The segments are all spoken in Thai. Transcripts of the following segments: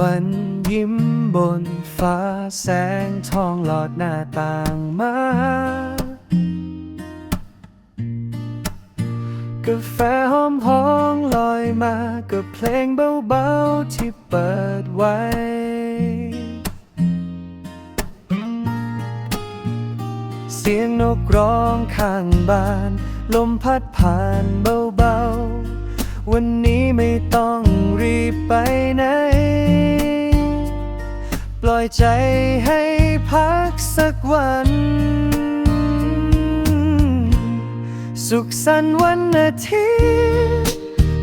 วันยิ้มบนฟ้าแสงทองหลอดหน้าต่างมากาแฟหอมหอมลอยมากับเพลงเบาๆที่เปิดไว้ เสียงนกร้องข้างบ้าน ลมพัดผ่านเบาๆ วันนี้ไม่ต้องรีบไปนะ อยใจให้พักสักวัน สุขสันต์วันอาทิตย์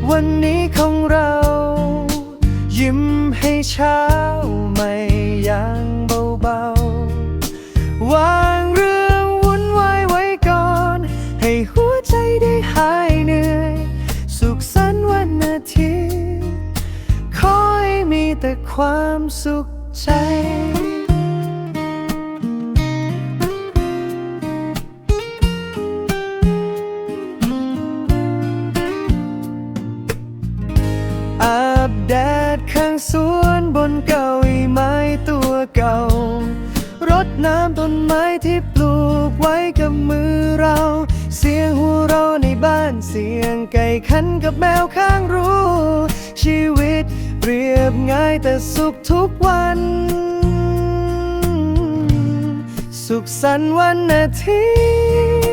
วันนี้ของเรา ยิ้มให้เช้าไม่ยังเบาๆวางเรื่องวุ่นวายไว้ก่อน ให้หัวใจได้หายเหนื่อย สุขสันต์วันอาทิตย์ขอให้มีแต่ความสุข ใจอาบแดดข้างสวนบนเก้าอี้ไม้ตัวเก่ารดน้ำต้นไม้ที่ปลูกไว้กับมือเรา เสียงหัวเราะในบ้านเสียงไก่ขันกับแมวข้างรูชีวิตเรีย บง่ายแต่สุขทุกวัน สุขสันต์วันอาทิ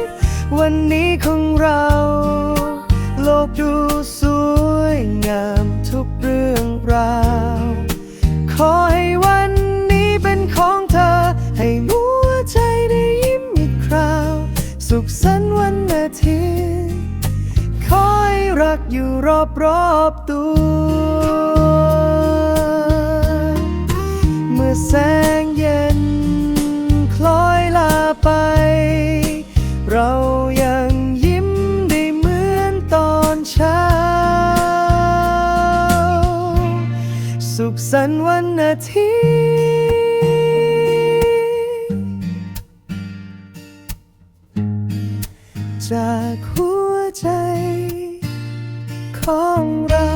ตย์ วันนี้ของเรา โลกดูสวยงามทุกเรื่องราว ขอให้วันนี้เป็นของเธอ ให้หัวใจได้ยิ้มอีกคราว สุขสันต์วันอาทิตย์ ขอให้รักอยู่รอบรอบๆตัว ขสันวันอาทิตย์จากหัวใจของเรา